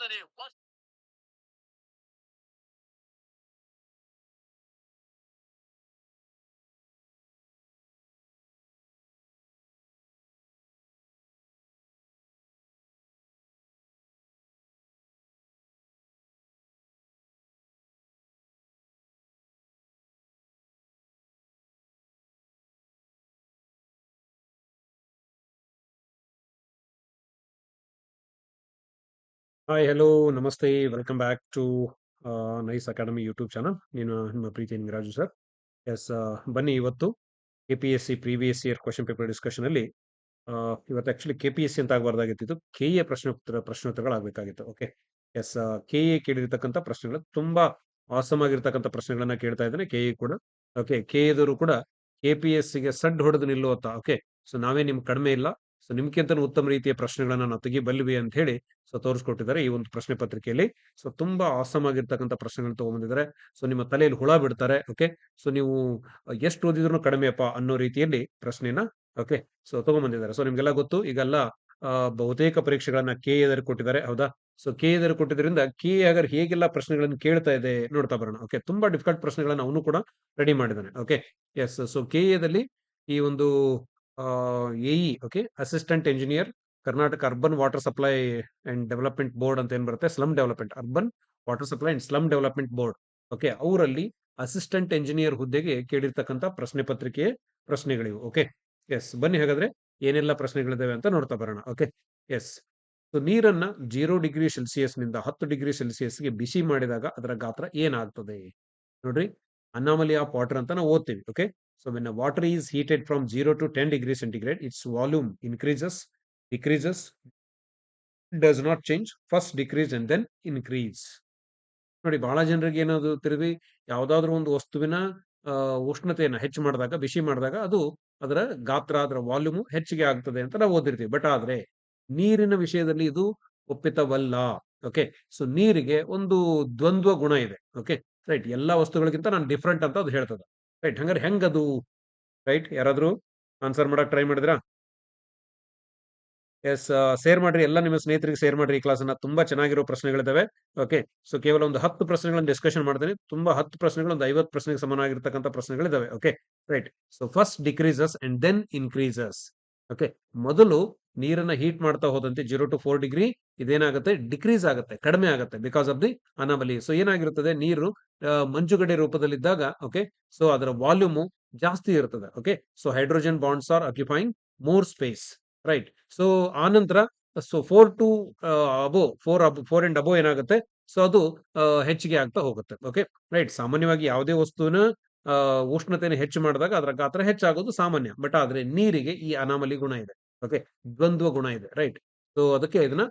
ಮೊದಲನೇ first hi hello ನಮಸ್ತೆ welcome back to Nice Academy YouTube channel ನೀನು ನಿಮ್ಮ ಪ್ರೀತಿ ನಿಂಗರಾಜು ಸರ್ ಎಸ್ ಬನ್ನಿ ಇವತ್ತು K P S C previous year question paper discussion ಅಲ್ಲಿ ಆ, ಇವತ್ತು actually K P S C ಅಂತ ಆಗಬಾರ್ದಾಗಿತ್ತು ಕೆ ಎ ಪ್ರಶ್ನೋತ್ತರ ಪ್ರಶ್ನೋತ್ತರಗಳಾಗಬೇಕಾಗಿತ್ತು ಓಕೆ ಎಸ್ ಕೆ ಎ ಕೇಳಿರ್ತಕ್ಕಂಥ ಪ್ರಶ್ನೆಗಳು ತುಂಬಾ ಆಸಮ್ ಆಗಿರ್ತಕ್ಕಂಥ ಪ್ರಶ್ನೆಗಳನ್ನ ಕೇಳ್ತಾ ಇದ್ದಾನೆ ಕೆ ಕೂಡ ಓಕೆ ಕೆ ಎದವರು ಕೂಡ ಕೆ ಪಿ ಎಸ್ ಸಿಗೆ ಸಡ್ ಹೊಡೆದು ನಿಲ್ಲುವತ್ತ ಓಕೆ ಸೊ ನಾವೇ ನಿಮ್ಗೆ ಕಡಿಮೆ ಇಲ್ಲ. ಸೊ ನಿಮ್ಗಿಂತ ಉತ್ತಮ ರೀತಿಯ ಪ್ರಶ್ನೆಗಳನ್ನ ನಾವು ತೆಗಿಬಲ್ವಿ ಅಂತ ಹೇಳಿ ಸೊ, ತೋರಿಸ್ಕೊಟ್ಟಿದ್ದಾರೆ ಈ ಒಂದು ಪ್ರಶ್ನೆ ಪತ್ರಿಕೆಯಲ್ಲಿ. ಸೊ, ತುಂಬಾ ಆಸಮ್ ಆಗಿರ್ತಕ್ಕಂಥ ಪ್ರಶ್ನೆಗಳನ್ನ ತಗೊಂಡ್ಬಂದಿದ್ದಾರೆ ಸೊ, ನಿಮ್ಮ ತಲೆಯಲ್ಲಿ ಹುಳ ಬಿಡ್ತಾರೆ, ಓಕೆ? ಸೊ, ನೀವು ಎಷ್ಟು ಓದಿದ್ರು ಕಡಿಮೆಯಪ್ಪ ಅನ್ನೋ ರೀತಿಯಲ್ಲಿ ಪ್ರಶ್ನೆನ ಓಕೆ? ಸೊ ತಗೊಂಡ್ಬಂದಿದ್ದಾರೆ ಸೊ, ನಿಮ್ಗೆಲ್ಲ ಗೊತ್ತು, ಈಗೆಲ್ಲ ಬಹುತೇಕ ಪರೀಕ್ಷೆಗಳನ್ನ ಕೆ ಎದರು ಕೊಟ್ಟಿದ್ದಾರೆ, ಹೌದಾ? ಸೊ, ಕೆ ಎದರು ಕೊಟ್ಟಿದ್ರಿಂದ ಕೆ ಆಗರ್ ಹೇಗೆಲ್ಲ ಪ್ರಶ್ನೆಗಳನ್ನು ಕೇಳ್ತಾ ಇದೆ ನೋಡ್ತಾ ಬರೋಣ, ಓಕೆ? ತುಂಬಾ ಡಿಫಿಕಲ್ಟ್ ಪ್ರಶ್ನೆಗಳನ್ನ ಅವನು ಕೂಡ ರೆಡಿ ಮಾಡಿದ್ದಾನೆ, ಓಕೆ? ಎಸ್ ಸೊ ಕೆ ಎದಲ್ಲಿ ಈ ಒಂದು AE okay assistant engineer Karnataka urban water supply and development board ಅಂತ ಏನ್ ಬರುತ್ತೆ? Slum development urban water supply and slum development board okay ಅವರಲ್ಲಿ ಅಸಿಸ್ಟೆಂಟ್ ಎಂಜಿನಿಯರ್ ಹುದ್ದೆಗೆ ಕೇಳಿರ್ತಕ್ಕಂಥ ಪ್ರಶ್ನೆ ಪತ್ರಿಕೆ ಪ್ರಶ್ನೆಗಳಿವು ಓಕೆ ಎಸ್ ಬನ್ನಿ ಹಾಗಾದ್ರೆ ಏನೆಲ್ಲ ಪ್ರಶ್ನೆಗಳಿದಾವೆ ಅಂತ ನೋಡ್ತಾ ಬರೋಣ ಓಕೆ ಎಸ್ ನೀರನ್ನ ಜೀರೋ ಡಿಗ್ರಿ ಸೆಲ್ಸಿಯಸ್ನಿಂದ ಹತ್ತು ಡಿಗ್ರಿ ಸೆಲ್ಸಿಯಸ್ಗೆ ಬಿಸಿ ಮಾಡಿದಾಗ ಅದರ ಗಾತ್ರ ಏನಾಗ್ತದೆ? ನೋಡ್ರಿ ಅನಾಮಲಿ ಆಫ್ ವಾಟರ್ ಅಂತ ನಾವು ಓದ್ತೀವಿ okay so the water is heated from zero to ten degree centigrade, its volume increases decreases, does not change first decrease and then increase ನೋಡಿ ಬಹಳ ಜನರಿಗೆ ಏನಾದ್ರು ತಿರುಗಿ ಯಾವ್ದಾದ್ರು ಒಂದು ವಸ್ತುವಿನ ಉಷ್ಣತೆಯನ್ನ ಹೆಚ್ಚು ಮಾಡಿದಾಗ ಬಿಸಿ ಮಾಡಿದಾಗ ಅದು ಅದರ ಗಾತ್ರ ಅದರ ವಾಲ್ಯೂಮ್ ಹೆಚ್ಚಿಗೆ ಆಗ್ತದೆ ಅಂತ ನಾವು ಓದಿರ್ತೀವಿ. ಬಟ್ ಆದ್ರೆ ನೀರಿನ ವಿಷಯದಲ್ಲಿ ಇದು ಒಪ್ಪಿತವಲ್ಲ. ಓಕೆ? ಸೊ ನೀರಿಗೆ ಒಂದು ದ್ವಂದ್ವ ಗುಣ ಇದೆ. ಓಕೆ? ರೈಟ್. ಎಲ್ಲಾ ವಸ್ತುಗಳಿಗಿಂತ ನಾನು ಡಿಫ್ರೆಂಟ್ ಅಂತ ಅದು ಹೇಳ್ತದೆ. ರೈಟ್ ಹಂಗಾರೆ ಹೆಂಗದು? ರೈಟ್, ಯಾರಾದರೂ ಆನ್ಸರ್ ಮಾಡೋಕೆ ಟ್ರೈ ಮಾಡಿದ್ರಾ? ಎಸ್ ಶೇರ್ ಮಾಡ್ರಿ, ಎಲ್ಲ ನಿಮ್ಮ ಸ್ನೇಹಿತರಿಗೆ ಶೇರ್ ಮಾಡ್ರಿ ಈ ಕ್ಲಾಸ್ ಅನ್ನ ತುಂಬಾ ಚೆನ್ನಾಗಿರೋ ಪ್ರಶ್ನೆಗಳಿದಾವೆ. ಓಕೆ, ಸೊ ಕೇವಲ ಒಂದು ಹತ್ತು ಪ್ರಶ್ನೆಗಳನ್ನು ಡಿಸ್ಕಷನ್ ಮಾಡ್ತೀನಿ. ತುಂಬಾ ಹತ್ತು ಪ್ರಶ್ನೆಗಳು, ಒಂದು ಐವತ್ತು ಪ್ರಶ್ನೆಗೆ ಸಮಾನವಾಗಿರ್ತಕ್ಕಂಥ ಪ್ರಶ್ನೆಗಳಿದ್ದಾವೆ okay, right, so first decreases and then increases okay, ಮೊದಲು ನೀರನ್ನ ಹೀಟ್ ಮಾಡ್ತಾ ಹೋದಂತೆ ಜೀರೋ ಟು ಫೋರ್ ಡಿಗ್ರಿ ಇದೇನಾಗುತ್ತೆ? ಡಿಕ್ರೀಸ್ ಆಗುತ್ತೆ, ಕಡಿಮೆ ಆಗುತ್ತೆ because of the anomaly so ಏನಾಗಿರುತ್ತದೆ? ನೀರು ಮಂಜುಗಡೆ ರೂಪದಲ್ಲಿದ್ದಾಗ ಓಕೆ ಸೊ ಅದರ ವಾಲ್ಯೂಮ್ ಜಾಸ್ತಿ ಇರ್ತದೆ okay so hydrogen bonds are occupying more space right so ಆ ನಂತರ so four to above four above four and above ಏನಾಗುತ್ತೆ? ಸೊ ಅದು ಹೆಚ್ಚಿಗೆ ಆಗ್ತಾ ಹೋಗುತ್ತೆ ಓಕೆ ರೈಟ್ ಸಾಮಾನ್ಯವಾಗಿ ಯಾವುದೇ ವಸ್ತುವಿನ ಉಷ್ಣತೆಯನ್ನು ಹೆಚ್ಚು ಮಾಡಿದಾಗ ಅದರ ಗಾತ್ರ ಹೆಚ್ಚಾಗೋದು ಸಾಮಾನ್ಯ ಬಟ್ ಆದ್ರೆ ನೀರಿಗೆ ಈ ಅನಾಮಲಿ ಗುಣ ಇದೆ. ಓಕೆ ದ್ವಂದ್ವ ಗುಣ ಇದೆ ರೈಟ್ ಸೊ ಅದಕ್ಕೆ ಇದನ್ನ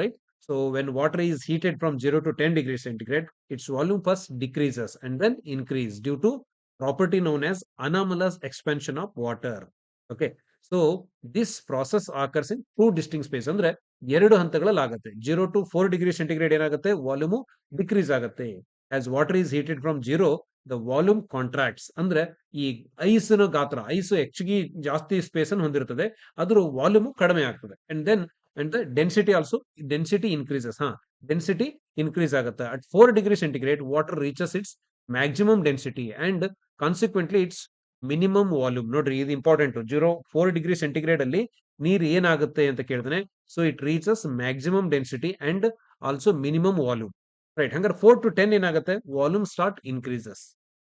right so when water is heated from zero to ten degree centigrade its volume first decreases and then increase due to property known as anomalous expansion of water okay so this process occurs in two distinct space ಅಂದ್ರೆ ಎರಡು ಹಂತಗಳಲ್ಲಿ ಆಗುತ್ತೆ. Zero to four degree centigrade ಏನಾಗುತ್ತೆ? Volume decrease ಆಗುತ್ತೆ. As water is heated from zero the volume contracts ಅಂದ್ರೆ ಈ ಐಸ್ನ ಗಾತ್ರ, ice ಹೆಚ್ಚಿಗೆ ಜಾಸ್ತಿ ಸ್ಪೇಸ್ ಅನ್ನು ಹೊಂದಿರುತ್ತದೆ, ಅದ್ರ ವಾಲ್ಯೂಮ್ ಕಡಿಮೆ ಆಗ್ತದೆ. And then and the density also density increases ಹಾ. ಡೆನ್ಸಿಟಿ ಇನ್ಕ್ರೀಸ್ ಆಗುತ್ತೆ. At four degree centigrade water reaches its maximum density and consequently its minimum volume ನೋಡ್ರಿ, ಇದು important zero four degree centigrade ಅಲ್ಲಿ ನೀರ್ ಏನಾಗುತ್ತೆ ಅಂತ ಕೇಳ್ತಾನೆ. So it reaches maximum density and also minimum volume right ಹಂಗಾರೆ four to ten ಏನಾಗುತ್ತೆ? Volume start increases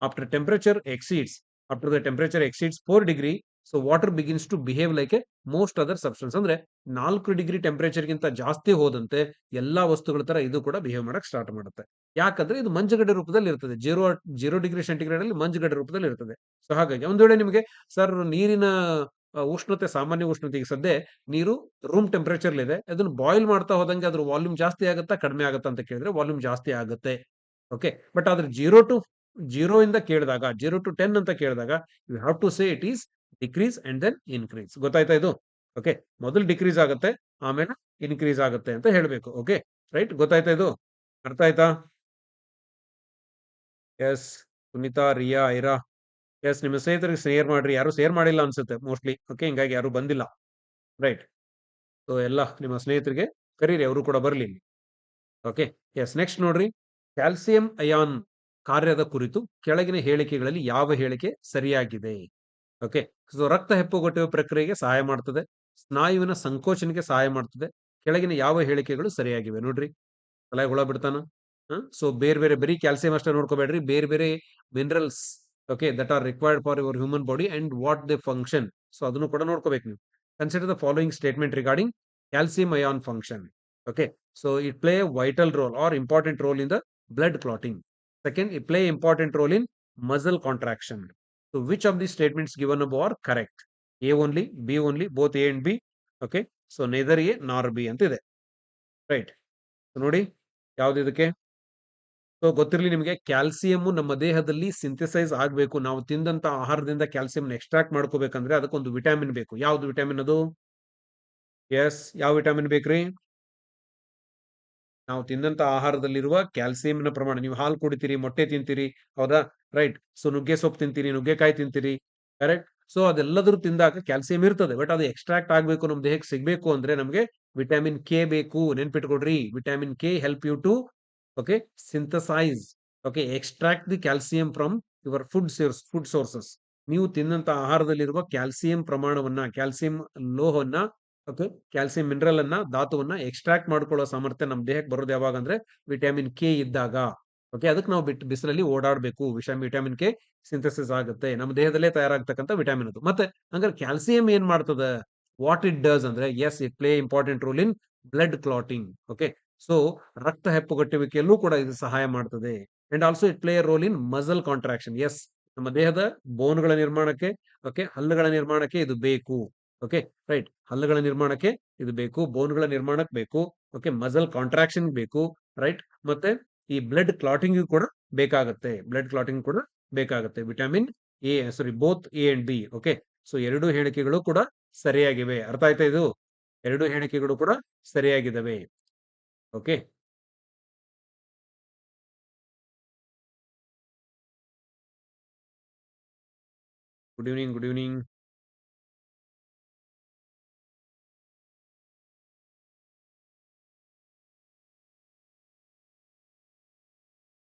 after temperature exceeds after the temperature exceeds four degree so water begins to behave like a most other substance ಅಂದ್ರೆ ನಾಲ್ಕು degree temperature ಗಿಂತ ಜಾಸ್ತಿ ಹೋದಂತೆ ಎಲ್ಲಾ ವಸ್ತುಗಳ ತರ ಇದು ಕೂಡ ಬಿಹೇವ್ ಮಾಡಕ್ ಸ್ಟಾರ್ಟ್ ಮಾಡುತ್ತೆ. ಯಾಕಂದ್ರೆ ಇದು ಮಂಜುಗಡ್ಡೆ ರೂಪದಲ್ಲಿ ಇರ್ತದೆ. ಜೀರೋ ಜೀರೋ ಡಿಗ್ರಿ ಸೆಂಟಿಗ್ರೇಡ್ ಅಲ್ಲಿ ಮಂಜುಗಡ್ಡೆ ರೂಪದಲ್ಲಿ ಇರ್ತದೆ. ಸೊ ಹಾಗಾಗಿ ಒಂದ್ ವೇಳೆ ನಿಮಗೆ ಸರ್ ನೀರಿನ ಉಷ್ಣತೆ, ಸಾಮಾನ್ಯ ಉಷ್ಣತೆ ಈಗ ಸದ್ಯ ನೀರು ರೂಮ್ ಟೆಂಪರೇಚರ್ ಇದೆ ಅದನ್ನ ಬಾಯ್ಲ್ ಮಾಡ್ತಾ ಹೋದಂಗೆ ಅದ್ರ ವಾಲ್ಯೂಮ್ ಜಾಸ್ತಿ ಆಗುತ್ತಾ ಕಡಿಮೆ ಆಗುತ್ತಾ ಅಂತ ಕೇಳಿದ್ರೆ ವಾಲ್ಯೂಮ್ ಜಾಸ್ತಿ ಆಗುತ್ತೆ. ಓಕೆ ಬಟ್ ಆದ್ರೆ ಜೀರೋ ಟು ಜೀರೋ ಇಂದ ಕೇಳಿದಾಗ ಜೀರೋ ಟು ಟೆನ್ ಅಂತ ಕೇಳಿದಾಗ you have to say it is decrease and then increase ಗೊತ್ತಾಯ್ತಾ ಇದು? ಓಕೆ ಮೊದಲು ಡಿಕ್ರೀಸ್ ಆಗುತ್ತೆ, ಆಮೇಲೆ ಇನ್ಕ್ರೀಸ್ ಆಗುತ್ತೆ ಅಂತ ಹೇಳಬೇಕು. ಓಕೆ ರೈಟ್ ಗೊತ್ತಾಯ್ತಾ ಇದು? ಅರ್ಥ ಆಯ್ತಾ? ಎಸ್ ಸುನಿತಾ, ರಿಯಾ, ಐರಾ. ಎಸ್ ನಿಮ್ಮ ಸ್ನೇಹಿತರಿಗೆ ಶೇರ್ ಮಾಡ್ರಿ. ಯಾರು ಶೇರ್ ಮಾಡಿಲ್ಲ ಅನ್ಸುತ್ತೆ ಮೋಸ್ಟ್ಲಿ ಓಕೆ ಹಿಂಗಾಗಿ ಯಾರು ಬಂದಿಲ್ಲ. ರೈಟ್ ಸೊ ಎಲ್ಲ ನಿಮ್ಮ ಸ್ನೇಹಿತರಿಗೆ ಕರೀರಿ, ಅವರು ಕೂಡ ಬರ್ಲಿ ಇಲ್ಲಿ. ಓಕೆ ಎಸ್ ನೆಕ್ಸ್ಟ್ ನೋಡ್ರಿ. ಕ್ಯಾಲ್ಸಿಯಂ ಅಯಾನ್ ಕಾರ್ಯದ ಕುರಿತು ಕೆಳಗಿನ ಹೇಳಿಕೆಗಳಲ್ಲಿ ಯಾವ ಹೇಳಿಕೆ ಸರಿಯಾಗಿದೆ? ಓಕೆ ಸೊ ರಕ್ತ ಹೆಪ್ಪುಗಟ್ಟುವ ಪ್ರಕ್ರಿಯೆಗೆ ಸಹಾಯ ಮಾಡ್ತದೆ. ಸ್ನಾಯುವಿನ ಸಂಕೋಚನೆಗೆ ಸಹಾಯ ಮಾಡ್ತದೆ. ಕೆಳಗಿನ ಯಾವ ಹೇಳಿಕೆಗಳು ಸರಿಯಾಗಿವೆ ನೋಡ್ರಿ. ತಲೆ ಹುಳ ಬಿಡ್ತಾನ? ಸೊ ಬೇರೆ ಬೇರೆ ಬರೀ ಕ್ಯಾಲ್ಸಿಯಂ ಅಷ್ಟೇ ನೋಡ್ಕೋಬೇಡ್ರಿ. ಬೇರೆ ಬೇರೆ minerals Okay that are required for your human body and what they function so ಅದನ್ನು ಕೂಡ ನೋಡ್ಕೋಬೇಕು ನೀವು consider the following statement regarding calcium ion function okay so it play vital role or important role in the blood clotting. Second, it play important role in muscle contraction. So which of these statements given above are correct? A only, B only, both A and B. Okay. So neither A nor B ಅಂತ ಇದೆ right ನೋಡಿ ಯಾವ್ದು ಇದಕ್ಕೆ so ಗೊತ್ತಿರಲಿ ನಿಮಗೆ calcium ನಮ್ಮ ದೇಹದಲ್ಲಿ synthesise ಆಗಬೇಕು. ನಾವು ತಿಂದಂತ ಆಹಾರದಿಂದ ಕ್ಯಾಲ್ಸಿಯಂ ಎಕ್ಸ್ಟ್ರಾಕ್ಟ್ ಮಾಡ್ಕೋಬೇಕಂದ್ರೆ ಅದಕ್ಕೊಂದು ವಿಟಾಮಿನ್ ಬೇಕು. ಯಾವ್ದು ವಿಟಾಮಿನ್ ಅದು? ಎಸ್ ಯಾವ ವಿಟಾಮಿನ್ ಬೇಕ್ರಿ? ನಾವು ತಿಂದಂತ ಆಹಾರದಲ್ಲಿರುವ ಕ್ಯಾಲ್ಸಿಯಂನ ಪ್ರಮಾಣ. ನೀವು ಹಾಲು ಕುಡಿತೀರಿ, ಮೊಟ್ಟೆ ತಿಂತೀರಿ, ಹೌದಾ? ರೈಟ್ ಸೊ ನುಗ್ಗೆ ಸೊಪ್ಪು ತಿಂತೀರಿ, ನುಗ್ಗೆಕಾಯಿ ತಿಂತೀರಿ. ಕರೆಕ್ಟ್ ಸೊ ಅದೆಲ್ಲದರೂ ತಿಂದಾಗ ಕ್ಯಾಲ್ಸಿಯಂ ಇರ್ತದೆ. ಬಟ್ ಅದು ಎಕ್ಸ್ಟ್ರಾಕ್ಟ್ ಆಗಬೇಕು, ನಮ್ಮ ದೇಹಕ್ಕೆ ಸಿಗಬೇಕು ಅಂದ್ರೆ ನಮಗೆ ವಿಟಾಮಿನ್ ಕೆ ಬೇಕು. ನೆನ್ಪಿಟ್ಕೊಡ್ರಿ vitamin K help you to okay synthesise okay extract the calcium from your food source food sources ನೀವು ತಿನ್ನಂತ ಆಹಾರದಲ್ಲಿರುವ ಕ್ಯಾಲ್ಸಿಯಂ ಪ್ರಮಾಣವನ್ನ ಕ್ಯಾಲ್ಸಿಯಂ ಲೋಹವನ್ನ ಓಕೆ ಕ್ಯಾಲ್ಸಿಯಂ ಮಿನರಲ್ ಅನ್ನ, ಧಾತುವನ್ನ ಎಕ್ಸ್ಟ್ರಾಕ್ಟ್ ಮಾಡ್ಕೊಳ್ಳೋ ಸಾಮರ್ಥ್ಯ ನಮ್ಮ ದೇಹಕ್ಕೆ ಬರೋದು ಯಾವಾಗ ಅಂದ್ರೆ ವಿಟಮಿನ್ ಕೆ ಇದ್ದಾಗ. ಓಕೆ ಅದಕ್ಕೆ ನಾವು ಬಿಟ್ಟು ಬಿಸಿಲಲ್ಲಿ ಓಡಾಡಬೇಕು. ವಿಷ ವಿಟಮಿನ್ ಕೆ ಸಿಂಥಸಿಸ್ ಆಗುತ್ತೆ. ನಮ್ಮ ದೇಹದಲ್ಲೇ ತಯಾರಾಗ್ತಕ್ಕಂಥ ವಿಟಮಿನ್ ಅದು. ಮತ್ತೆ ಹಂಗಾರೆ ಕ್ಯಾಲ್ಸಿಯಂ ಏನ್ ಮಾಡ್ತದೆ? ವಾಟ್ ಇಟ್ ಡಸ್ ಅಂದ್ರೆ yes it play important role in blood clotting okay so ರಕ್ತ ಹೆಪ್ಪುಗಟ್ಟುವಿಕೆಯಲ್ಲೂ ಕೂಡ ಇದು ಸಹಾಯ ಮಾಡ್ತದೆ. And also it play role in muscle contraction yes ನಮ್ಮ ದೇಹದ ಬೋನ್ಗಳ ನಿರ್ಮಾಣಕ್ಕೆ ಓಕೆ ಹಲ್ಲುಗಳ ನಿರ್ಮಾಣಕ್ಕೆ ಇದು ಬೇಕು. ಓಕೆ ರೈಟ್ ಹಲ್ಲುಗಳ ನಿರ್ಮಾಣಕ್ಕೆ ಇದು ಬೇಕು. ಬೋನ್ಗಳ ನಿರ್ಮಾಣಕ್ಕೆ ಬೇಕು. ಓಕೆ ಮಸಲ್ ಕಾಂಟ್ರಾಕ್ಷನ್ ಬೇಕು. ರೈಟ್ ಮತ್ತೆ ಈ ಬ್ಲಡ್ ಕ್ಲಾಟಿಂಗ್ ಕೂಡ ಬೇಕಾಗುತ್ತೆ. ಬ್ಲಡ್ ಕ್ಲಾಟಿಂಗ್ ಕೂಡ ಬೇಕಾಗುತ್ತೆ. Vitamin A sorry both A and B okay so ಎರಡು ಹೇಳಿಕೆಗಳು ಕೂಡ ಸರಿಯಾಗಿವೆ. ಅರ್ಥ ಆಯ್ತಾ ಇದು? ಎರಡು ಹೇಳಿಕೆಗಳು ಕೂಡ ಸರಿಯಾಗಿದ್ದಾವೆ okay good evening good evening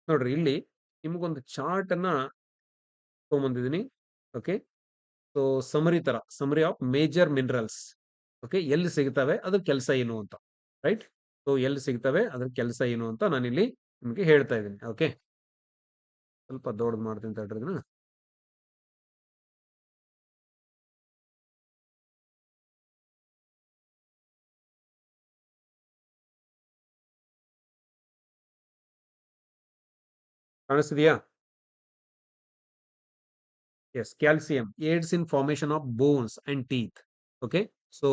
ನೋಡ್ರಿ, ಇಲ್ಲಿ ನಿಮಗೊಂದು ಚಾರ್ಟ್ ಅನ್ನ ತಗೊಂಬಂದಿದ್ದೀನಿ, ಓಕೆ? ಸೊ ಸಮರಿ ತರ summary of major minerals, okay? ಎಲ್ಲಿ ಸಿಗ್ತವೆ ಅದ್ರ ಕೆಲಸ ಏನು ಅಂತ, ರೈಟ್? ಸೊ, ಎಲ್ಲಿ ಸಿಗ್ತವೆ? ಅದ್ರ ಕೆಲಸ ಏನು ಅಂತ ನಾನಿಲ್ಲಿ ನಿಮಗೆ ಹೇಳ್ತಾ ಇದ್ದೀನಿ. ಓಕೆ? ಸ್ವಲ್ಪ ದೊಡ್ಡದು ಮಾಡ್ತೀನಿ ತಡ್ರಿ ಇದನ್ನ. ಕಾಣಿಸ್ತಿದೆಯಾ? Yes calcium aids in formation of bones and teeth okay? So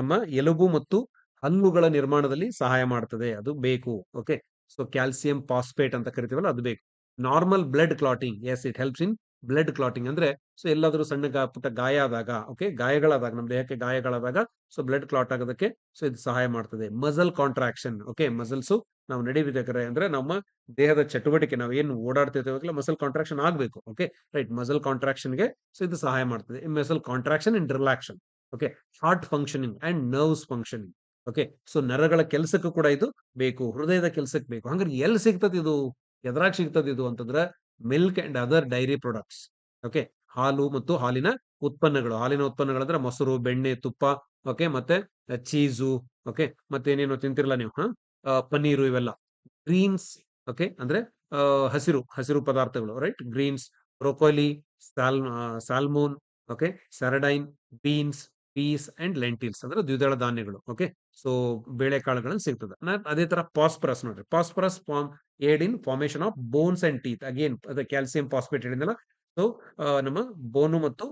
ನಮ್ಮ ಎಲುಬು ಮತ್ತು ಹಲ್ಲುಗಳ ನಿರ್ಮಾಣದಲ್ಲಿ ಸಹಾಯ ಮಾಡ್ತದೆ, ಅದು ಬೇಕು. ಓಕೆ? ಸೊ, ಕ್ಯಾಲ್ಸಿಯಂ ಫಾಸ್ಫೇಟ್ ಅಂತ ಕರಿತೀವಲ್ಲ, ಅದು ಬೇಕು. Normal blood clotting, yes, it helps in blood clotting ಅಂದ್ರೆ, ಸೊ, ಎಲ್ಲಾದ್ರೂ ಸಣ್ಣ ಪುಟ್ಟ ಗಾಯ ಆದಾಗ, ಓಕೆ? ಗಾಯಗಳಾದಾಗ, ನಮ್ಮ ದೇಹಕ್ಕೆ ಗಾಯಗಳಾದಾಗ, ಸೊ, ಬ್ಲಡ್ ಕ್ಲಾಟ್ ಆಗೋದಕ್ಕೆ, ಸೊ, ಇದು ಸಹಾಯ ಮಾಡ್ತದೆ. Muscle contraction, okay? ಮಸಲ್ಸ್ ನಾವು ನಡಿಬೇಕಾದ್ರೆ ಅಂದ್ರೆ, ನಮ್ಮ ದೇಹದ ಚಟುವಟಿಕೆ, ನಾವು ಏನು ಓಡಾಡ್ತಿರ್ತೇವೆ ಮಸಲ್ ಕಾಂಟ್ರಾಕ್ಷನ್ ಆಗಬೇಕು, ಓಕೆ? ರೈಟ್, ಮಸಲ್ ಕಾಂಟ್ರಾಕ್ಷನ್ಗೆ, ಸೊ, ಇದು ಸಹಾಯ ಮಾಡ್ತದೆ. Muscle contraction and relaxation, okay? Heart functioning and nerves functioning. Okay so ನರಗಳ ಕೆಲಸಕ್ಕೂ ಕೂಡ ಇದು ಬೇಕು, ಹೃದಯದ ಕೆಲಸಕ್ಕೆ ಬೇಕು. ಹಂಗಾರೆ ಎಲ್ಲಿ ಸಿಗ್ತದೆ ಇದು? ಎದ್ರಾಗ ಸಿಗ್ತದೆ ಇದು ಅಂತಂದ್ರೆ milk and other dairy products. Okay ಹಾಲು ಮತ್ತು ಹಾಲಿನ ಉತ್ಪನ್ನಗಳು. ಹಾಲಿನ ಉತ್ಪನ್ನಗಳಂದ್ರೆ ಮೊಸರು, ಬೆಣ್ಣೆ, ತುಪ್ಪ ಓಕೆ ಮತ್ತೆ ಚೀಸು ಓಕೆ ಮತ್ತೆ ಏನೇನು ತಿಂತಿರಲ್ಲ ನೀವು, ಹಾ? ಪನ್ನೀರು ಇವೆಲ್ಲ. ಗ್ರೀನ್ಸ್ ಓಕೆ ಅಂದ್ರೆ ಹಸಿರು ಹಸಿರು ಪದಾರ್ಥಗಳು right greens, broccoli salmon salmon okay sardine, beans, peas and lentils, ಅಂದ್ರೆ ದ್ವಿದಳ ಧಾನ್ಯಗಳು ಓಕೆ ಸೊ ಬೇಳೆಕಾಳುಗಳನ್ನು ಸಿಗ್ತದೆ. ಅದೇ ತರ ಪಾಸ್ಪರಸ್ ನೋಡ್ರಿ. Phosphorus form aid in formation of bones and teeth again ಅದೇ ಕ್ಯಾಲ್ಸಿಯಂ ಫಾಸ್ಫೇಟ್ ಹೇಳಿದ್ನಲ್ಲ. ಸೊ ನಮ್ಮ ಬೋನು ಮತ್ತು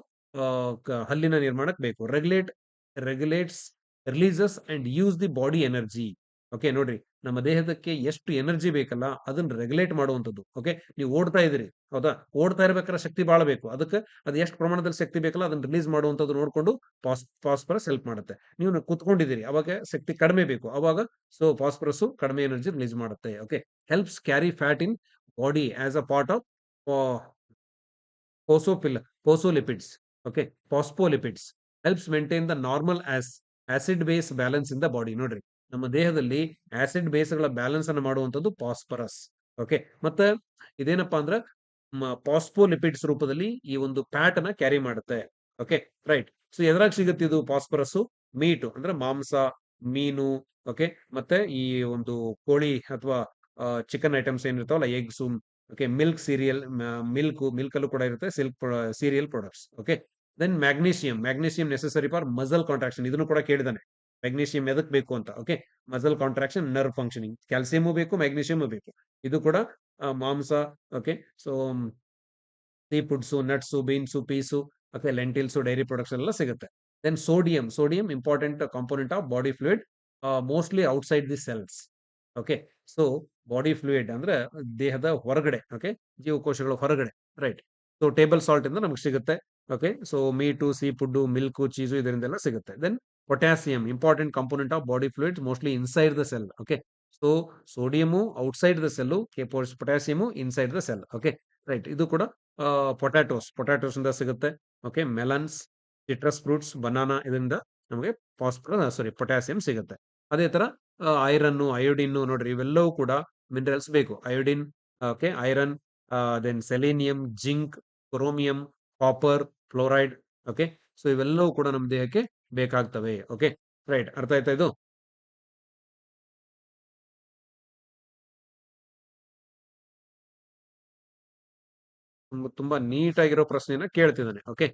ಹಲ್ಲಿನ ನಿರ್ಮಾಣಕ್ಕೆ ಬೇಕು. Regulate regulates releases and use the body energy okay ನೋಡ್ರಿ. ನಮ್ಮ ದೇಹದಕ್ಕೆ ಎಷ್ಟು ಎನರ್ಜಿ ಬೇಕಲ್ಲ, ಅದನ್ನ ರೆಗ್ಯುಲೇಟ್ ಮಾಡುವಂಥದ್ದು ಓಕೆ ನೀವು ಓಡ್ತಾ ಇದ್ರಿ ಹೌದಾ? ಓಡ್ತಾ ಇರ್ಬೇಕಾದ್ರೆ ಶಕ್ತಿ ಬಹಳ ಬೇಕು. ಅದಕ್ಕೆ ಅದು ಎಷ್ಟು ಪ್ರಮಾಣದಲ್ಲಿ ಶಕ್ತಿ ಬೇಕಲ್ಲ, ಅದನ್ನ ರಿಲೀಸ್ ಮಾಡುವಂಥದ್ದು ನೋಡ್ಕೊಂಡು ಪಾಸ್ ಫಾಸ್ಫರಸ್ ಹೆಲ್ಪ್ ಮಾಡುತ್ತೆ. ನೀವು ಕುತ್ಕೊಂಡಿದ್ದೀರಿ, ಅವಾಗ ಶಕ್ತಿ ಕಡಿಮೆ ಬೇಕು. ಅವಾಗ ಸೊ ಫಾಸ್ಫರಸ್ ಕಡಿಮೆ ಎನರ್ಜಿ ರಿಲೀಸ್ ಮಾಡುತ್ತೆ okay helps carry fat in body as a part of phospholipid phospholipids okay phospholipids helps maintain the normal as acid base balance in the body ನೋಡ್ರಿ. ನಮ್ಮ ದೇಹದಲ್ಲಿ ಆಸಿಡ್ ಬೇಸ್ಗಳ ಬ್ಯಾಲೆನ್ಸ್ ಅನ್ನು ಮಾಡುವಂತದ್ದು phosphorus okay ಮತ್ತೆ ಇದೇನಪ್ಪಾ ಅಂದ್ರೆ ಪಾಸ್ಪೋಲಿಪಿಡ್ಸ್ ರೂಪದಲ್ಲಿ ಈ ಒಂದು ಫ್ಯಾಟ್ ಅನ್ನ ಕ್ಯಾರಿ ಮಾಡುತ್ತೆ. ಓಕೆ ರೈಟ್ ಸೊ ಎದ್ರಾಗ ಸಿಗುತ್ತೆ ಇದು ಫಾಸ್ಫರಸ್ ಮೀಟ್ ಅಂದ್ರೆ ಮಾಂಸ, ಮೀನು ಓಕೆ ಮತ್ತೆ ಈ ಒಂದು ಕೋಳಿ ಅಥವಾ chicken items ಏನಿರ್ತಾವಲ್ಲ eggs okay milk cereal milk milk ಅಲ್ಲೂ ಕೂಡ ಇರುತ್ತೆ silk cereal products okay then magnesium magnesium necessary for muscle contraction ಇದನ್ನು ಕೂಡ ಕೇಳಿದಾನೆ. ಮ್ಯಾಗ್ನೀಷಿಯಂ ಎದಕ್ ಬೇಕು ಅಂತ? Okay muscle contraction nerve functioning calcium ಬೇಕು ಮ್ಯಾಗ್ನೀಷಿಯಮು ಬೇಕು. ಇದು ಕೂಡ ಮಾಂಸ okay so sea foods nuts beans peas ಮತ್ತೆ ಲೆಂಟಿಲ್ಸು ಡೈರಿ ಪ್ರಾಡಕ್ಟ್ಸ್ ಎಲ್ಲ ಸಿಗುತ್ತೆ. Then sodium sodium important component of body fluid mostly outside the cells okay so body fluid ಅಂದ್ರೆ ದೇಹದ ಹೊರಗಡೆ ಓಕೆ ಜೀವಕೋಶಗಳ ಹೊರಗಡೆ ರೈಟ್ ಸೊ ಟೇಬಲ್ ಸಾಲ್ಟ್ ಇಂದ ನಮ್ಗೆ ಸಿಗುತ್ತೆ okay so meat sea food milk cheese ಇದರಿಂದೆಲ್ಲ ಸಿಗುತ್ತೆ. Then potassium important component of body fluid mostly inside the cell okay so sodium outside the cell potassium inside the cell okay right ಇದು ಕೂಡ potatoes potatoes ಇಂದ ಸಿಗುತ್ತೆ okay melons citrus fruits banana ಇದರಿಂದ ನಮಗೆ phosphorus ಸಾರಿ potassium ಸಿಗುತ್ತೆ. ಅದೇ ತರ iron iodine ನೋಡ್ರಿ, ಇವೆಲ್ಲವೂ ಕೂಡ ಮಿನರಲ್ಸ್ ಬೇಕು. Iodine okay iron then selenium zinc chromium copper fluoride okay so ಇವೆಲ್ಲವೂ ಕೂಡ ನಮ್ಮ ದೇಹಕ್ಕೆ ಬೇಕಾಗ್ತವೆ ಓಕೆ ರೈಟ್ ಅರ್ಥ ಆಯ್ತಾ ಇದು ತುಂಬ- ತುಂಬಾ ನೀಟ್ ಆಗಿರೋ ಪ್ರಶ್ನೆಯನ್ನ ಕೇಳ್ತಿದ್ದಾನೆ okay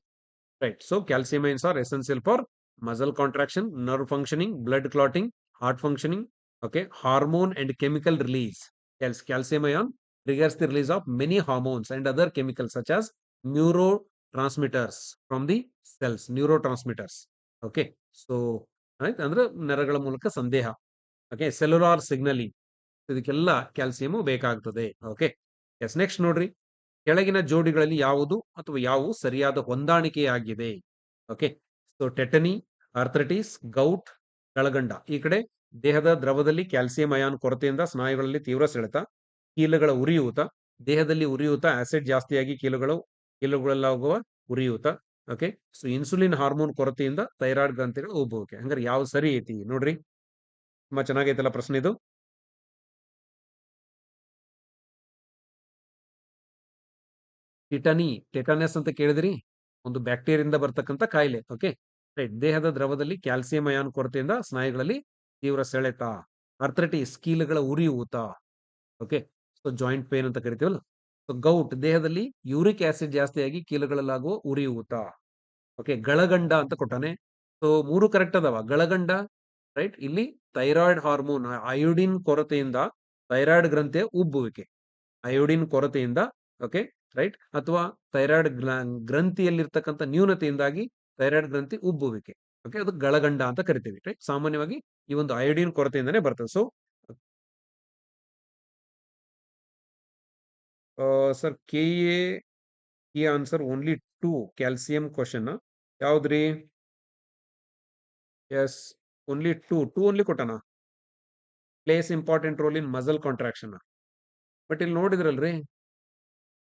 right so calcium ions are essential for muscle contraction nerve functioning blood clotting heart functioning okay hormone and chemical release calcium ion triggers the release of many hormones and other chemicals such as neurotransmitters from the cells, neurotransmitters. Okay? So, right? ಅಂದ್ರೆ ನರಗಳ ಮೂಲಕ ಸಂದೇಹ. Okay cellular signalling ಇದಕ್ಕೆಲ್ಲ calcium ಬೇಕಾಗ್ತದೆ. Okay yes next ನೋಡ್ರಿ. ಕೆಳಗಿನ ಜೋಡಿಗಳಲ್ಲಿ ಯಾವುದು ಅಥವಾ ಯಾವು ಸರಿಯಾದ ಹೊಂದಾಣಿಕೆಯಾಗಿದೆ? Okay so tetany arthritis gout ಕೆಳಗಂಡ ಈ ಕಡೆ ದೇಹದ ದ್ರವದಲ್ಲಿ ಕ್ಯಾಲ್ಸಿಯಂ ಅಯಾನ್ ಕೊರತೆಯಿಂದ ಸ್ನಾಯುಗಳಲ್ಲಿ ತೀವ್ರ ಸೆಳೆತ, ಕೀಲುಗಳ ಉರಿಯೂತ, ದೇಹದಲ್ಲಿ ಉರಿಯೂತ ಆಸಿಡ್ ಜಾಸ್ತಿಯಾಗಿ ಕೀಲುಗಳು ಕೀಲುಗಳಲ್ಲಾಗುವ ಉರಿಯೂತ ಓಕೆ ಸೊ ಇನ್ಸುಲಿನ್ ಹಾರ್ಮೋನ್ ಕೊರತೆಯಿಂದ ಥೈರಾಯ್ಡ್ ಗ್ರಂಥಿಗಳ ಉಬ್ಬುವಿಕೆ ಹಂಗಾರೆ ಯಾವ ಸರಿ ಐತಿ ನೋಡ್ರಿ? ತುಂಬಾ ಚೆನ್ನಾಗೈತಲ್ಲ ಪ್ರಶ್ನೆ ಇದು. ಟಿಟನಿ ಟೆಟನಸ್ ಅಂತ ಕೇಳಿದ್ರಿ? ಒಂದು ಬ್ಯಾಕ್ಟೀರಿಯಿಂದ ಬರ್ತಕ್ಕಂತ ಕಾಯಿಲೆ ಓಕೆ ರೈಟ್ ದೇಹದ ದ್ರವದಲ್ಲಿ ಕ್ಯಾಲ್ಸಿಯಂ ಅಯಾನ್ ಕೊರತೆಯಿಂದ ಸ್ನಾಯುಗಳಲ್ಲಿ ತೀವ್ರ ಸೆಳೆತ ಅರ್ಥ್ರಟಿಸ್ ಕೀಲುಗಳ ಉರಿಯೂತ ಓಕೆ ಸೊ ಜಾಯಿಂಟ್ ಪೇನ್ ಅಂತ ಕರಿತೀವಲ್ಲ? ಗೌಟ್ ದೇಹದಲ್ಲಿ ಯೂರಿಕ್ ಆಸಿಡ್ ಜಾಸ್ತಿಯಾಗಿ ಕೀಲುಗಳಲ್ಲಾಗುವ ಉರಿಯೂತ ಓಕೆ ಗಳಗಂಡ ಅಂತ ಕೊಟ್ಟಾನೆ. ಸೊ ಮೂರು ಕರೆಕ್ಟ್ ಅದಾವ. ಗಳಗಂಡ ರೈಟ್ ಇಲ್ಲಿ ಥೈರಾಯ್ಡ್ ಹಾರ್ಮೋನ್ ಅಯೋಡಿನ್ ಕೊರತೆಯಿಂದ ಥೈರಾಯ್ಡ್ ಗ್ರಂಥಿಯ ಉಬ್ಬುವಿಕೆ. ಅಯೋಡಿನ್ ಕೊರತೆಯಿಂದ ಓಕೆ ರೈಟ್ ಅಥವಾ ಥೈರಾಯ್ಡ್ ಗ್ರಂಥಿಯಲ್ಲಿರ್ತಕ್ಕಂಥ ನ್ಯೂನತೆಯಿಂದಾಗಿ ಥೈರಾಯ್ಡ್ ಗ್ರಂಥಿ ಉಬ್ಬುವಿಕೆ. ಓಕೆ ಅದು ಗಳಗಂಡ ಅಂತ ಕರಿತೀವಿ ರೈಟ್ ಸಾಮಾನ್ಯವಾಗಿ ಈ ಒಂದು ಅಯೋಡಿನ್ ಕೊರತೆಯಿಂದನೇ ಬರ್ತದೆ. ಸೊ ಸರ್ ಕೆ ಎ ಈ answer only two calcium question ಯಾವ್ದ್ರಿ? Yes only two two only ಕೊಟ್ಟನ? Plays important role in muscle contraction but ಇಲ್ಲಿ ನೋಡಿದ್ರಲ್ರಿ?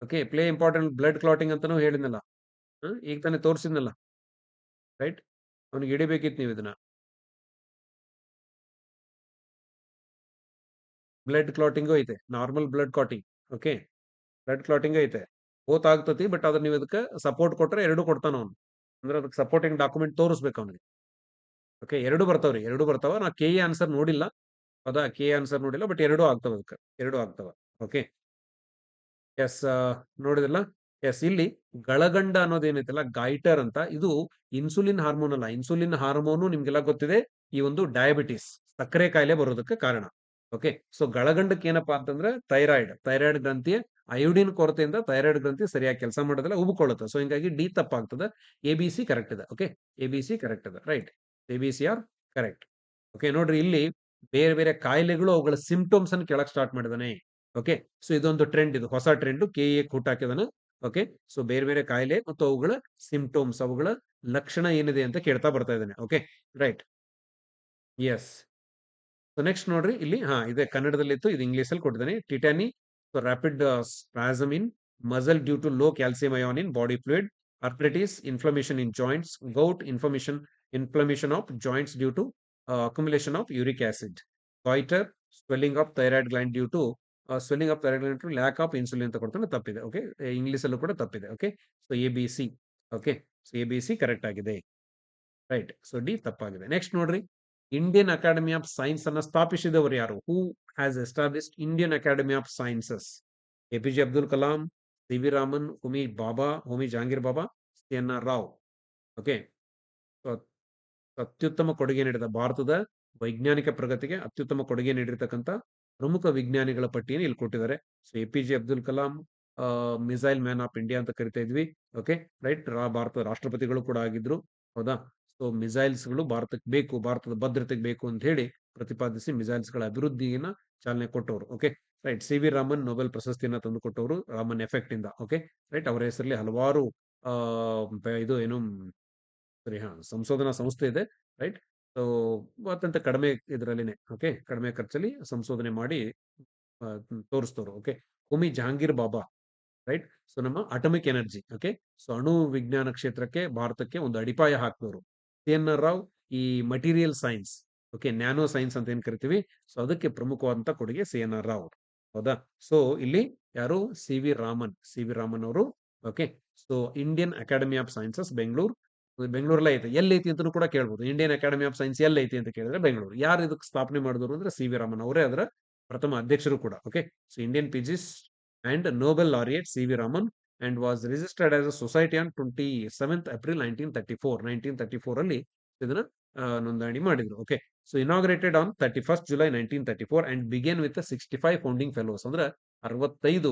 Okay play important blood clotting ಅಂತಾನೂ ಹೇಳಿದ್ನಲ್ಲ. ಈಗ ತಾನೇ ತೋರಿಸಿದ್ನಲ್ಲ. ರೈಟ್ ಅವ್ನಿಗೆ ಹಿಡಿಬೇಕಿತ್ತು ನೀವು ಇದನ್ನ. ಬ್ಲಡ್ ಕ್ಲಾಟಿಂಗು ಐತೆ normal blood clotting okay blood clotting ಐತೆ. ಓತ್ ಆಗ್ತತಿ ಬಟ್ ಅದ್ರ ನೀವು ಇದಕ್ಕೆ ಸಪೋರ್ಟ್ ಕೊಟ್ರೆ ಎರಡು ಕೊಡ್ತಾನ ಅವ್ನು. ಅಂದ್ರೆ ಅದಕ್ಕೆ ಸಪೋರ್ಟಿಂಗ್ ಡಾಕ್ಯುಮೆಂಟ್ ತೋರಿಸ್ಬೇಕು ಅವನಿಗೆ. ಓಕೆ ಎರಡು ಬರ್ತಾವ್ರಿ. ಎರಡು ಬರ್ತಾವ. ನಾ ಕೆ ಎ ಆನ್ಸರ್ ನೋಡಿಲ್ಲ. ಹೌದಾ ಕೆ ಆನ್ಸರ್ ನೋಡಿಲ್ಲ ಬಟ್ ಎರಡು ಆಗ್ತಾವ ಅದಕ್ಕೆ. ಎರಡು ಆಗ್ತಾವ. ಓಕೆ ಎಸ್ ನೋಡಿದ್ರಲ್ಲ? ಎಸ್ ಇಲ್ಲಿ ಗಳಗಂಡ ಅನ್ನೋದೇನೈತಲ್ಲ ಗೈಟರ್ ಅಂತ, ಇದು ಇನ್ಸುಲಿನ್ ಹಾರ್ಮೋನ್ ಅಲ್ಲ. ಇನ್ಸುಲಿನ್ ಹಾರ್ಮೋನು ನಿಮ್ಗೆಲ್ಲ ಗೊತ್ತಿದೆ, ಈ ಒಂದು ಡಯಾಬಿಟಿಸ್ ಸಕ್ಕರೆ ಕಾಯಿಲೆ ಬರೋದಕ್ಕೆ ಕಾರಣ. ಓಕೆ. ಸೊ, ಗಳಗಂಡಕ್ಕೆ ಏನಪ್ಪಾ ಅಂತಂದ್ರೆ ಥೈರಾಯ್ಡ್. ಥೈರಾಯ್ಡ್ ಗ್ರಂಥಿಯ ಅಯೋಡಿನ್ ಕೊರತೆಯಿಂದ ಥೈರಾಯ್ಡ್ ಗ್ರಂಥಿ ಸರಿಯಾಗಿ ಕೆಲಸ ಮಾಡೋದಿಲ್ಲ ಉಬ್ಕೊಳ್ಳುತ್ತೆ. ಸೊ, ಹಿಂಗಾಗಿ ಡಿ ತಪ್ಪಾಗ್ತದೆ. ಎ ಬಿ ಸಿ ಕರೆಕ್ಟ್ ಇದೆ. Okay. A B C correct ಇದೆ. Right. A B C are correct. Okay, ನೋಡ್ರಿ ಇಲ್ಲಿ ಬೇರೆ ಬೇರೆ ಕಾಯಿಲೆಗಳು ಅವುಗಳ ಸಿಂಪ್ಟಮ್ಸ್ ಅನ್ನು ಕೆಳಕ್ ಸ್ಟಾರ್ಟ್ ಮಾಡಿದಾನೆ ಓಕೆ. ಸೊ, ಇದೊಂದು ಟ್ರೆಂಡ್ ಇದು. ಹೊಸ ಟ್ರೆಂಡ್ ಕೆ ಎ ಹಾಕಿದಾನೆ ಓಕೆ. ಸೊ, ಬೇರೆ ಬೇರೆ ಕಾಯಿಲೆ ಮತ್ತು ಅವುಗಳ ಸಿಂಪ್ಟಮ್ಸ್, ಅವುಗಳ ಲಕ್ಷಣ ಏನಿದೆ ಅಂತ ಕೇಳ್ತಾ ಬರ್ತಾ ಇದ್ದಾನೆ. ಓಕೆ. ರೈಟ್. ಎಸ್ ನೆಕ್ಸ್ಟ್ ನೋಡ್ರಿ ಇಲ್ಲಿ ಹಾ ಇದೆ ಕನ್ನಡದಲ್ಲಿತ್ತು ಇದು ಇಂಗ್ಲಿಷ್ ಅಲ್ಲಿ ಕೊಟ್ಟಿದ್ದಾನೆ tetany rapid spasm in muscle due to low calcium ion in body fluid arthritis, inflammation in joints, gout, inflammation, inflammation of joints due to accumulation of uric acid goitre swelling of thyroid gland due to swelling of thyroid gland to lack of insulin ಅಂತ ಕೊಡ್ತಾನೆ ತಪ್ಪಿದೆ okay ಇಂಗ್ಲೀಷಲ್ಲೂ ಕೂಡ ತಪ್ಪಿದೆ okay so A B C okay so A B C correct ಆಗಿದೆ. Right so D ತಪ್ಪಾಗಿದೆ. Next ನೋಡ್ರಿ. Indian Academy of Science ಅನ್ನ ಸ್ಥಾಪಿಸಿದವರು ಯಾರು? Who has established Indian Academy of Sciences A P J Abdul Kalam C V Raman Homi Bhabha Homi Jahangir Bhabha C N R Rao okay ಅತ್ಯುತ್ತಮ ಕೊಡುಗೆ ನೀಡಿದ ಭಾರತದ ವೈಜ್ಞಾನಿಕ ಪ್ರಗತಿಗೆ ಅತ್ಯುತ್ತಮ ಕೊಡುಗೆ ನೀಡಿರ್ತಕ್ಕಂಥ ಪ್ರಮುಖ ವಿಜ್ಞಾನಿಗಳ ಪಟ್ಟಿಯನ್ನು ಇಲ್ಲಿ ಕೊಟ್ಟಿದ್ದಾರೆ. So A P J Abdul Kalam missile man of India ಅಂತ ಕರಿತಾ ಇದ್ವಿ. ಓಕೆ ರೈಟ್ ರಾ, ಭಾರತದ ರಾಷ್ಟ್ರಪತಿಗಳು ಕೂಡ ಆಗಿದ್ರು. ಹೌದಾ? ಸೊ ಮಿಸೈಲ್ಸ್ಗಳು ಭಾರತಕ್ಕೆ ಬೇಕು, ಭಾರತದ ಭದ್ರತೆಗೆ ಬೇಕು ಅಂತ ಹೇಳಿ ಪ್ರತಿಪಾದಿಸಿ ಮಿಸೈಲ್ಸ್ಗಳ ಅಭಿವೃದ್ಧಿಯನ್ನ ಚಾಲನೆ ಕೊಟ್ಟವರು okay right C V Raman Nobel ಪ್ರಶಸ್ತಿಯನ್ನ ತಂದು ಕೊಟ್ಟವರು ರಾಮನ್ ಎಫೆಕ್ಟ್ ಇಂದ ಓಕೆ ರೈಟ್ ಅವರ ಹೆಸರಲ್ಲಿ ಹಲವಾರು ಇದು ಏನು, ಸರಿ, ಹಾ, ಸಂಶೋಧನಾ ಸಂಸ್ಥೆ ಇದೆ ರೈಟ್ ಸೊ ಅತ್ಯಂತ ಕಡಿಮೆ ಇದರಲ್ಲಿನೆ ಓಕೆ ಕಡಿಮೆ ಖರ್ಚಲ್ಲಿ ಸಂಶೋಧನೆ ಮಾಡಿ ತೋರಿಸ್ತವ್ರು okay Homi Jahangir Bhabha right so ನಮ್ಮ ಅಟಮಿಕ್ ಎನರ್ಜಿ ಓಕೆ ಸೊ ಅಣು ವಿಜ್ಞಾನ ಕ್ಷೇತ್ರಕ್ಕೆ ಭಾರತಕ್ಕೆ ಒಂದು ಅಡಿಪಾಯ ಹಾಕ್ದವರು. C N Rao? ಈ material science okay nano science ಅಂತ ಏನ್ ಕರಿತೀವಿ? ಸೊ ಅದಕ್ಕೆ ಪ್ರಮುಖವಾದಂತ ಕೊಡುಗೆ ಸಿ ಎನ್ ಆರ್ ರಾವ್. ಹೌದಾ? ಸೊ ಇಲ್ಲಿ ಯಾರು? C V Raman. C V Raman ಅವರು. Okay so Indian Academy of Sciences Bengaluru ಬೆಂಗಳೂರಲ್ಲ ಐತೆ. ಎಲ್ಲೈತಿ ಅಂತ ಕೂಡ ಕೇಳ್ಬೋದು. ಇಂಡಿಯನ್ ಅಕಾಡೆಮಿ ಆಫ್ ಸೈನ್ಸ್ ಎಲ್ಲೈತಿ ಅಂತ ಕೇಳಿದ್ರೆ ಬೆಂಗಳೂರು. ಯಾರು ಇದಕ್ಕೆ ಸ್ಥಾಪನೆ ಮಾಡಿದ್ರು ಅಂದ್ರೆ ಸಿ ವಿ ರಾಮನ್ ಅವರೇ ಅದರ ಪ್ರಥಮ ಅಧ್ಯಕ್ಷರು ಕೂಡ. Okay so Indian physicist and Nobel laureate C V Raman. And was registered as a society on twenty seventh April nineteen thirty four nineteen thirty four ಅಲ್ಲಿ ಇದನ್ನ ನೋಂದಣಿ ಮಾಡಿದ್ರು. Okay so inaugurated on thirty first July nineteen thirty four and began with sixty five founding fellows ಅಂದ್ರೆ ಅರವತ್ತೈದು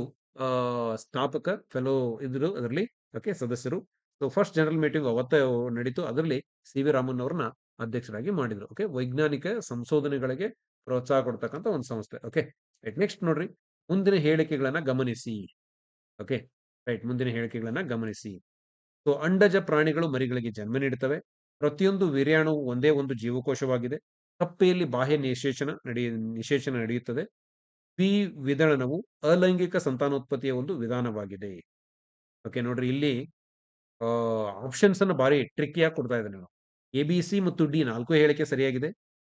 ಸ್ಥಾಪಕ fellow ಇದ್ರು ಅದರಲ್ಲಿ. Okay ಸದಸ್ಯರು. ಸೊ ಫಸ್ಟ್ ಜನರಲ್ ಮೀಟಿಂಗ್ ಅವತ್ತೇ ನಡೀತು. ಅದರಲ್ಲಿ ಸಿ ವಿ ರಾಮನ್ ಅವ್ರನ್ನ ಅಧ್ಯಕ್ಷರಾಗಿ ಮಾಡಿದ್ರು. ಓಕೆ ವೈಜ್ಞಾನಿಕ ಸಂಶೋಧನೆಗಳಿಗೆ ಪ್ರೋತ್ಸಾಹ ಕೊಡ್ತಕ್ಕಂಥ ಒಂದು ಸಂಸ್ಥೆ. ಓಕೆ ನೆಕ್ಸ್ಟ್ ನೋಡ್ರಿ. ಮುಂದಿನ ಹೇಳಿಕೆಗಳನ್ನ ಗಮನಿಸಿ. ಓಕೆ ರೈಟ್ ಮುಂದಿನ ಹೇಳಿಕೆಗಳನ್ನ ಗಮನಿಸಿ. ಸೊ ಅಂಡಜ ಪ್ರಾಣಿಗಳು ಮರಿಗಳಿಗೆ ಜನ್ಮ ನೀಡುತ್ತವೆ. ಪ್ರತಿಯೊಂದು ವೀರ್ಯಾಣುವು ಒಂದೇ ಒಂದು ಜೀವಕೋಶವಾಗಿದೆ. ಕಪ್ಪೆಯಲ್ಲಿ ಬಾಹ್ಯ ನಿಶೇಚನ ನಡೆಯ ನಿಶೇಚನ ನಡೆಯುತ್ತದೆ. ಪಿ ವಿದಳನವು ಅಲೈಂಗಿಕ ಸಂತಾನೋತ್ಪತ್ತಿಯ ಒಂದು ವಿಧಾನವಾಗಿದೆ. ಓಕೆ ನೋಡ್ರಿ, ಇಲ್ಲಿ ಆಪ್ಷನ್ಸ್ ಅನ್ನು ಬಾರಿ ಟ್ರಿಕ್ಕಿಯಾಗಿ ಕೊಡ್ತಾ ಇದ್ದಾನೆ ನಾವು ಎ ಬಿ ಸಿ ಮತ್ತು ಡಿ ನಾಲ್ಕು ಹೇಳಿಕೆ ಸರಿಯಾಗಿದೆ.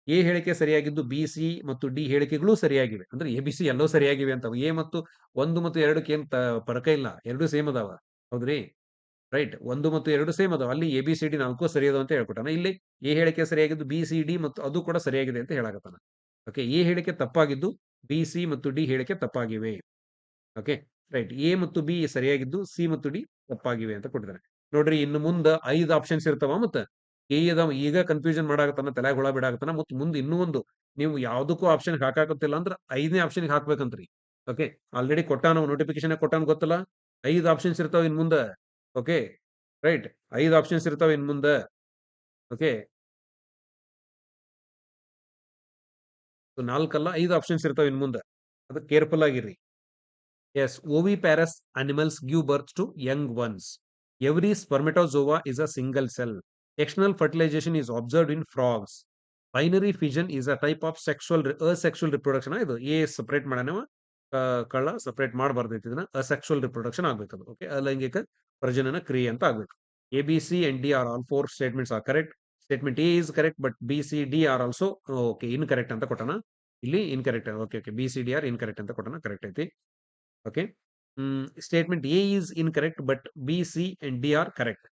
ಎ ಹೇಳಿಕೆ ಸರಿಯಾಗಿದ್ದು, ಬಿ, ಸಿ ಮತ್ತು ಡಿ ಹೇಳಿಕೆಗಳು ಸರಿಯಾಗಿವೆ. ಅಂದ್ರೆ ಎ, ಬಿ, ಸಿ ಎಲ್ಲೋ ಸರಿಯಾಗಿವೆ ಅಂತ ಎ ಮತ್ತು ಒಂದು ಮತ್ತು ಎರಡಕ್ಕೆ ಏನ್ ಫರಕ ಇಲ್ಲ. ಎರಡು ಸೇಮ್ ಅದಾವ. ಹೌದ್ರಿ? ರೈಟ್. ಒಂದು ಮತ್ತು ಎರಡು ಸೇಮ್ ಅದಾವ. ಅಲ್ಲಿ ಎ, ಬಿ, ಸಿ, ಡಿ ನಾಲ್ಕು ಸರಿಯದು ಅಂತ ಹೇಳ್ಕೊಟ್ಟಾನ. ಇಲ್ಲಿ ಎ ಹೇಳಿಕೆ ಸರಿಯಾಗಿದ್ದು, ಬಿ, ಸಿ, ಡಿ ಮತ್ತು ಅದು ಕೂಡ ಸರಿಯಾಗಿದೆ ಅಂತ ಹೇಳಕತ್ತಾನ. ಓಕೆ, ಎ ಹೇಳಿಕೆ ತಪ್ಪಾಗಿದ್ದು, ಬಿ, ಸಿ ಮತ್ತು ಡಿ ಹೇಳಿಕೆ ತಪ್ಪಾಗಿವೆ. Okay, right. ಎ ಮತ್ತು ಬಿ ಸರಿಯಾಗಿದ್ದು, ಸಿ ಮತ್ತು ಡಿ ತಪ್ಪಾಗಿವೆ ಅಂತ ಕೊಟ್ಟಿದ್ದಾರೆ ನೋಡ್ರಿ, ಇನ್ನು ಮುಂದೆ ಐದು ಆಪ್ಷನ್ಸ್ ಇರ್ತಾವ ಮತ್ತೆ ಏದ ಈಗ ಕನ್ಫ್ಯೂಷನ್ ಮಾಡಾಕತ್ತಾನ ತಲೆ ಹುಳ ಬಿಡಾಕತ್ತಾನ, ಮತ್ತು ಮುಂದೆ ಇನ್ನೂ ಒಂದು, ನೀವು ಯಾವುದಕ್ಕೂ ಆಪ್ಷನ್ ಹಾಕಾಕತ್ತಿಲ್ಲ ಅಂದ್ರೆ ಐದನೇ ಆಪ್ಷನ್ ಹಾಕ್ಬೇಕಂತ್ರಿ ಓಕೆ ಆಲ್ರೆಡಿ ಕೊಟ್ಟಾನ ನೋಟಿಫಿಕೇಶನ್ ಕೊಟ್ಟಾನ ಗೊತ್ತಲ್ಲ? ಐದು ಆಪ್ಷನ್ಸ್ ಇರ್ತಾವ ಇನ್ ಮುಂದೆ ಓಕೆ ರೈಟ್ ಐದು ಆಪ್ಷನ್ಸ್ ಇರ್ತಾವ ಇನ್ ಮುಂದೆ ಓಕೆ ನಾಲ್ಕಲ್ಲ, ಐದು ಆಪ್ಷನ್ಸ್ ಇರ್ತಾವ ಇನ್ ಮುಂದೆ, ಅದು careful ಆಗಿರ್ರಿ yes oviparous animals give birth to young ones every spermatozoa is a single cell external fertilization is observed in frogs binary fission is a type of sexual asexual reproduction ಇದು A separate ಮಾಡೋಣ ಕಳ್ಳ separate ಮಾಡಬಾರ್ದೈತಿ ಇದನ್ನ. Asexual reproduction ಆಗ್ಬೇಕು ಅದು. Okay ಅಲೈಂಗಿಕ ಪ್ರಜನನ ಕ್ರಿಯೆ ಅಂತ ಆಗ್ಬೇಕು. A B C and D are all four statements are correct statement A is correct but B C D are also okay incorrect ಅಂತ ಕೊಟ್ಟಣ ಇಲ್ಲಿ incorrect okay okay B C D are incorrect ಅಂತ ಕೊಟ್ಟಣ correct ಐತಿ. Okay statement A is incorrect but B C and D are correct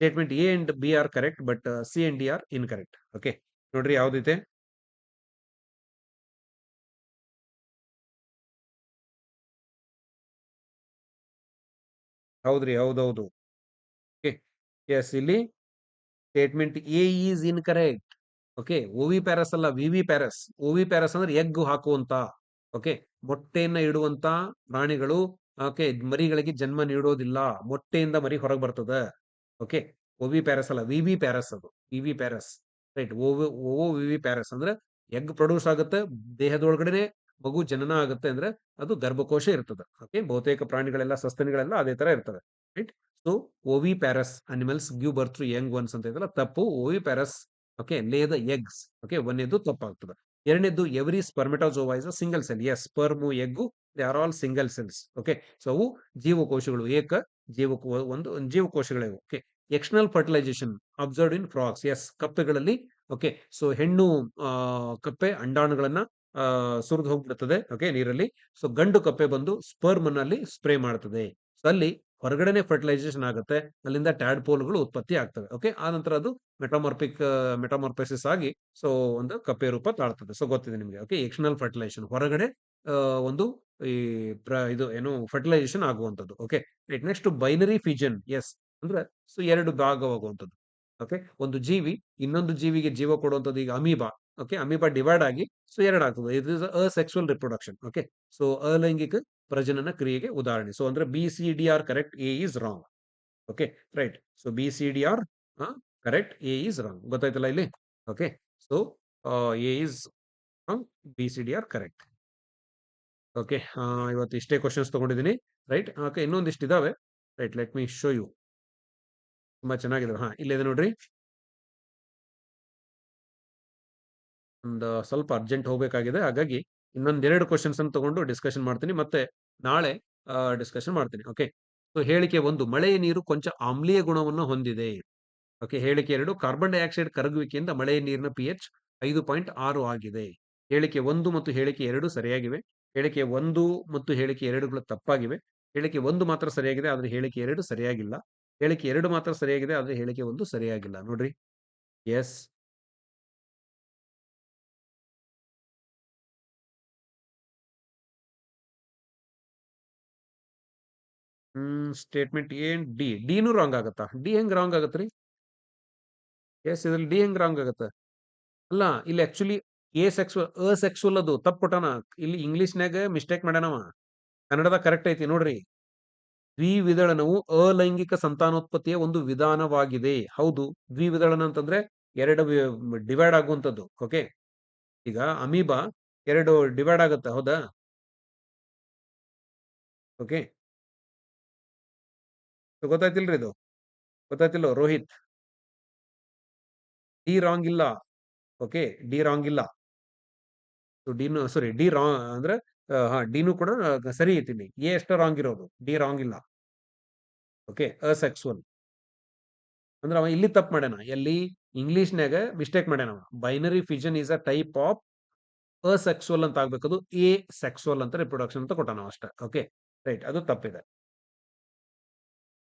statement A and B are correct but C and D are in correct okay ನೋಡ್ರಿ ಯಾವ್ದೈತೆ ಹೌದ್ರಿ, ಹೌದೌದು. Yes, ಇಲ್ಲಿ statement A is incorrect okay oviparous ಅಲ್ಲ V V pairs oviparous ಅಂದ್ರೆ egg ಹಾಕುವಂತ. Okay? ಮೊಟ್ಟೆಯನ್ನ ಇಡುವಂತ ಪ್ರಾಣಿಗಳು, ಓಕೆ? ಮರಿಗಳಿಗೆ ಜನ್ಮ ನೀಡೋದಿಲ್ಲ. ಮೊಟ್ಟೆಯಿಂದ ಮರಿ ಹೊರಗೆ ಬರ್ತದ. ಓಕೆ? ಓವಿ ಪ್ಯಾರಸ್ ಅಲ್ಲ, ವಿ ಪ್ಯಾರಸ್ ಅದು. V V pairs. ರೈಟ್ ಓ ಓ ವಿ ಪ್ಯಾರಸ್ ಅಂದ್ರೆ ಎಗ್ ಪ್ರೊಡ್ಯೂಸ್ ಆಗುತ್ತೆ ದೇಹದೊಳಗಡೆ ಮಗು ಜನನ ಆಗುತ್ತೆ ಅಂದ್ರೆ ಅದು ಗರ್ಭಕೋಶ ಇರ್ತದೆ. ಓಕೆ? ಬಹುತೇಕ ಪ್ರಾಣಿಗಳೆಲ್ಲ, ಸಸ್ತನಿಗಳೆಲ್ಲ ಅದೇ ತರ ಇರ್ತದೆ right? So oviparous animals give birth young ones ಅಂತ ಇದಲ್ಲ ತಪ್ಪು oviparous, okay? Lay the eggs, okay? ಒಂದೇದು ತಪ್ಪಾಗ್ತದೆ. ಎರಡನೇದು every spermatozoa is a single cell. Yes, sperm, egg they are all single cells okay so ಅವು ಜೀವಕೋಶಗಳು, ಏಕ ಜೀವಕೋ, ಒಂದು ಜೀವಕೋಶಗಳೇ okay external fertilization observe in frogs yes ಕಪ್ಪೆಗಳಲ್ಲಿ okay so ಹೆಣ್ಣು ಕಪ್ಪೆ ಅಂಡಾಣುಗಳನ್ನ ಸುರಿದು ಹೋಗ್ಬಿಡುತ್ತದೆ ಓಕೆ ನೀರಲ್ಲಿ. ಸೊ ಗಂಡು ಕಪ್ಪೆ ಬಂದು ಸ್ಪರ್ಮ್ ಅಲ್ಲಿ ಸ್ಪ್ರೇ ಮಾಡ್ತದೆ. ಸೊ ಅಲ್ಲಿ ಹೊರಗಡೆನೆ ಫರ್ಟಿಲೈಸೇಷನ್ ಆಗುತ್ತೆ. ಅಲ್ಲಿಂದ ಟ್ಯಾಡ್ ಪೋಲ್ಗಳು ಉತ್ಪತ್ತಿ ಆಗ್ತವೆ ಓಕೆ ಆ ನಂತರ ಅದು ಮೆಟಾಮಾರ್ಪಿಕ್ ಮೆಟಮಾರ್ಪೈಸಿಸ್ ಆಗಿ ಸೊ ಒಂದು ಕಪ್ಪೆ ರೂಪ ತಾಳ್ತದೆ. ಸೊ ಗೊತ್ತಿದೆ ನಿಮಗೆ ಓಕೆ ಎಕ್ಸ್ಟರ್ನಲ್ ಫರ್ಟಿಲೈಸೇಷನ್ ಹೊರಗಡೆ ಒಂದು ಈ ಪ್ರ- ಇದು ಏನು ಫರ್ಟಿಲೈಸೇಷನ್ ಆಗುವಂಥದ್ದು. Okay right next binary fission yes ಅಂದ್ರೆ, ಸೊ, ಎರಡು ಭಾಗವಾಗುವಂಥದ್ದು. ಓಕೆ ಒಂದು ಜೀವಿ, ಇನ್ನೊಂದು ಜೀವಿಗೆ ಜೀವ ಕೊಡುವಂಥದ್ದು ಈಗ ಅಮೀಬಾ. ಓಕೆ ಅಮೀಬಾ ಡಿವೈಡ್ ಆಗಿ, ಸೊ ಎರಡು ಆಗ್ತದೆ it is asexual reproduction okay so ಅಲೈಂಗಿಕ ಪ್ರಜನನ ಕ್ರಿಯೆಗೆ ಉದಾಹರಣೆ. ಸೊ ಅಂದ್ರೆ B C D are correct A is wrong okay right so B C D are correct A is wrong ಗೊತ್ತಾಯ್ತಲ್ಲ ಇಲ್ಲಿ? Okay so A is wrong B C D are correct okay ಇವತ್ತು ಇಷ್ಟೇ questions ತಗೊಂಡಿದ್ದೀನಿ. Right okay ಇನ್ನೊಂದಿಷ್ಟು ಇದಾವೆ. Right let me show you ತುಂಬಾ ಚೆನ್ನಾಗಿದೆ. ಹಾ ಇಲ್ಲಿದೆ ನೋಡ್ರಿ. ಒಂದು ಸ್ವಲ್ಪ ಅರ್ಜೆಂಟ್ ಹೋಗಬೇಕಾಗಿದೆ. ಹಾಗಾಗಿ ಇನ್ನೊಂದೆರಡು ಕ್ವಶನ್ಸ್ ಅನ್ನು ತಗೊಂಡು ಡಿಸ್ಕಷನ್ ಮಾಡ್ತೀನಿ. ಮತ್ತೆ ನಾಳೆ ಡಿಸ್ಕಷನ್ ಮಾಡ್ತೀನಿ. ಓಕೆ ಸೊ ಹೇಳಿಕೆ ಒಂದು, ಮಳೆಯ ನೀರು ಕೊಂಚ ಆಮ್ಲೀಯ ಗುಣವನ್ನು ಹೊಂದಿದೆ. ಓಕೆ ಹೇಳಿಕೆ ಎರಡು ಕಾರ್ಬನ್ ಡೈಆಕ್ಸೈಡ್ ಕರಗುವಿಕೆಯಿಂದ ಮಳೆಯ ನೀರಿನ ಪಿ ಎಚ್ ಆಗಿದೆ. ಹೇಳಿಕೆ ಒಂದು ಮತ್ತು ಹೇಳಿಕೆ ಎರಡು ಸರಿಯಾಗಿವೆ. ಹೇಳಿಕೆ ಒಂದು ಮತ್ತು ಹೇಳಿಕೆ ಎರಡುಗಳು ತಪ್ಪಾಗಿವೆ. ಹೇಳಿಕೆ ಒಂದು ಮಾತ್ರ ಸರಿಯಾಗಿದೆ, ಆದರೆ ಹೇಳಿಕೆ ಎರಡು ಸರಿಯಾಗಿಲ್ಲ. ಹೇಳಿಕೆ ಎರಡು ಮಾತ್ರ ಸರಿಯಾಗಿದೆ, ಆದರೆ ಹೇಳಿಕೆ ಒಂದು ಸರಿಯಾಗಿಲ್ಲ. ನೋಡ್ರಿ. ಎಸ್. ಸ್ಟೇಟ್ಮೆಂಟ್ ಏನ್ ಡಿ. ಡಿನೂ ರಾಂಗ್ ಆಗತ್ತಾ? ಡಿ ಹೆಂಗ್ ರಾಂಗ್ ಆಗತ್ರಿ? ಎಸ್, ಇದ್ರಲ್ಲಿ ಡಿ ಹೆಂಗ್ ರಾಂಗ್ ಆಗತ್ತ? ಅಲ್ಲ, ಇಲ್ಲಿ ಆಕ್ಚುಲಿ ಎ ಸೆಕ್ಸುವಲ್ ಅಸೆಕ್ಸುವಲ್ ಅದು. ತಪ್ಪು ಕೊಟ್ಟಾನ ಇಲ್ಲಿ ಇಂಗ್ಲೀಷ್ನಾಗ ಮಿಸ್ಟೇಕ್ ಮಾಡ್ಯಾನವ. ಕನ್ನಡದ ಕರೆಕ್ಟ್ ಐತಿ, ನೋಡ್ರಿ. ದ್ವಿವಿದಳನವು ಅಲೈಂಗಿಕ ಸಂತಾನೋತ್ಪತ್ತಿಯ ಒಂದು ವಿಧಾನವಾಗಿದೆ. ಹೌದು. ದ್ವಿವಿದಳನ ಅಂತಂದ್ರೆ ಎರಡು ಡಿವೈಡ್ ಆಗುವಂಥದ್ದು. ಓಕೆ ಈಗ ಅಮೀಬಾ ಎರಡು ಡಿವೈಡ್ ಆಗುತ್ತೆ, ಹೌದಾ? ಓಕೆ ಗೊತ್ತಾಯ್ತಿಲ್ರಿ ಇದು? ಗೊತ್ತಾಯ್ತಿಲ್ಲ? ರೋಹಿತ್. ಡಿ ರಾಂಗ್ ಇಲ್ಲ. ಓಕೆ ಡಿ ರಾಂಗ್ ಇಲ್ಲ. ಡಿನು ಸಾರಿ ಡಿ ರಾಂಗ್ ಅಂದ್ರೆ ಹಾ, ಡಿನು ಕೂಡ ಸರಿ ಐತಿ ಇಲ್ಲಿ ಎ ಅಷ್ಟ ರಾಂಗ್ ಇರೋದು. ಡಿ ರಾಂಗ್ ಇಲ್ಲ. Okay, asexual. ಅಂದ್ರೆ ಅವ ಇಲ್ಲಿ ತಪ್ಪು ಮಾಡ್ಯಾನ. ಎಲ್ಲಿ? ಇಂಗ್ಲಿಷ್ನ್ಯಾಗ ಮಿಸ್ಟೇಕ್ ಮಾಡ್ಯಾನ binary fission is a type of asexual ಅಂತ ಆಗ್ಬೇಕದು ಎ ಸೆಕ್ಸುವಲ್ ಅಂತ ರಿಪ್ರೊಡಕ್ಷನ್ ಅಂತ ಕೊಟ್ಟಾನ ಅಷ್ಟೇ. ಓಕೆ, ರೈಟ್, ಅದು ತಪ್ಪಿದೆ.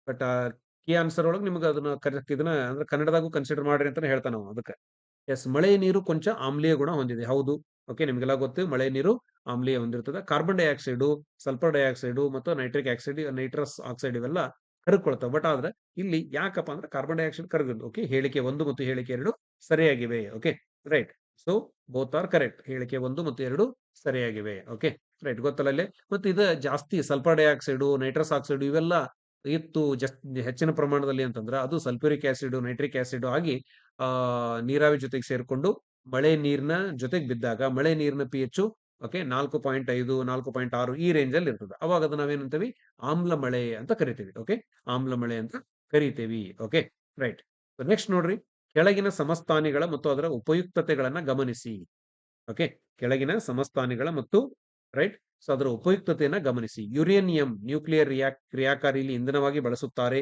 ಬಟ್ ಕೆ ಆನ್ಸರ್ ಒಳಗೆ ನಿಮ್ಗೆ ಅದನ್ನ ಕರೆಕ್ಟ್ ಇದನ್ನ, ಅಂದ್ರೆ ಕನ್ನಡದಾಗೂ ಕನ್ಸಿಡರ್ ಮಾಡ್ರಿ ಅಂತಾನೆ ಹೇಳ್ತಾನ ನಾವು ಅದಕ್ಕೆ. ಎಸ್ ಮಳೆ ನೀರು ಕೊಂಚ ಆಮ್ಲೀಯ ಗುಣ ಹೊಂದಿದೆ. ಹೌದು. ಓಕೆ ನಿಮ್ಗೆಲ್ಲ ಗೊತ್ತು ಮಳೆ ನೀರು, ಆಮ್ಲೀಯ ಹೊಂದಿರ್ತದೆ. ಕಾರ್ಬನ್ ಡೈಆಕ್ಸೈಡು ಸಲ್ಫರ್ ಡೈಆಕ್ಸೈಡು ಮತ್ತು ನೈಟ್ರಿಕ್ ಆಕ್ಸೈಡ್ ನೈಟ್ರಸ್ ಆಕ್ಸೈಡ್ ಇವೆಲ್ಲ ಕರ್ಕೊಳ್ತಾವೆ. ಬಟ್ ಆದ್ರೆ ಇಲ್ಲಿ ಯಾಕಪ್ಪ ಅಂದ್ರೆ ಕಾರ್ಬನ್ ಡೈಆಕ್ಸೈಡ್ ಕರಗಿಲ್ಲ ಓಕೆ ಹೇಳಿಕೆ ಒಂದು ಮತ್ತು ಹೇಳಿಕೆ ಎರಡು ಸರಿಯಾಗಿವೆ. Okay right so both are correct ಹೇಳಿಕೆ ಒಂದು ಮತ್ತು ಎರಡು ಸರಿಯಾಗಿವೆ. ಓಕೆ ರೈಟ್ ಗೊತ್ತಲ್ಲ ಇಲ್ಲಿ? ಮತ್ತೆ ಇದು ಜಾಸ್ತಿ ಸಲ್ಫರ್ ಡೈಆಕ್ಸೈಡು ನೈಟ್ರಸ್ ಆಕ್ಸೈಡ್ ಇವೆಲ್ಲ ಇತ್ತು ಜಸ್ಟ್ ಹೆಚ್ಚಿನ ಪ್ರಮಾಣದಲ್ಲಿ ಅಂತಂದ್ರೆ ಅದು ಸಲ್ಫ್ಯೂರಿಕ್ ಆಸಿಡ್ ನೈಟ್ರಿಕ್ ಆಸಿಡ್ ಆಗಿ ನೀರಾವಿ ಜೊತೆಗೆ ಸೇರ್ಕೊಂಡು ಮಳೆ ನೀರಿನ ಜೊತೆಗೆ ಬಿದ್ದಾಗ ಮಳೆ ನೀರಿನ ಪಿ ಎಚ್ ಓಕೆ ನಾಲ್ಕು ಪಾಯಿಂಟ್ ಐದು, ನಾಲ್ಕು ಪಾಯಿಂಟ್ ಆರು ಈ ರೇಂಜ್ ಅಲ್ಲಿ ಇರ್ತದೆ. ಅವಾಗ ಅದು ನಾವೇನಂತೀವಿ ಆಮ್ಲ ಮಳೆ ಅಂತ ಕರಿತೀವಿ ಓಕೆ ಆಮ್ಲ ಮಳೆ ಅಂತ ಕರಿತೀವಿ ಓಕೆ ರೈಟ್ ನೆಕ್ಸ್ಟ್ ನೋಡ್ರಿ. ಕೆಳಗಿನ ಸಮಸ್ಥಾನಿಗಳ ಮತ್ತು ಅದರ ಉಪಯುಕ್ತತೆಗಳನ್ನ ಗಮನಿಸಿ ಓಕೆ ಕೆಳಗಿನ ಸಮಸ್ಥಾನಿಗಳ ಮತ್ತು ರೈಟ್ ಸೊ ಅದರ ಉಪಯುಕ್ತತೆಯನ್ನ ಗಮನಿಸಿ. ಯುರೇನಿಯಂ ನ್ಯೂಕ್ಲಿಯರ್ ರಿಯಾಕ್, ಕ್ರಿಯಾಕಾರಿಲಿ ಇಂಧನವಾಗಿ ಬಳಸುತ್ತಾರೆ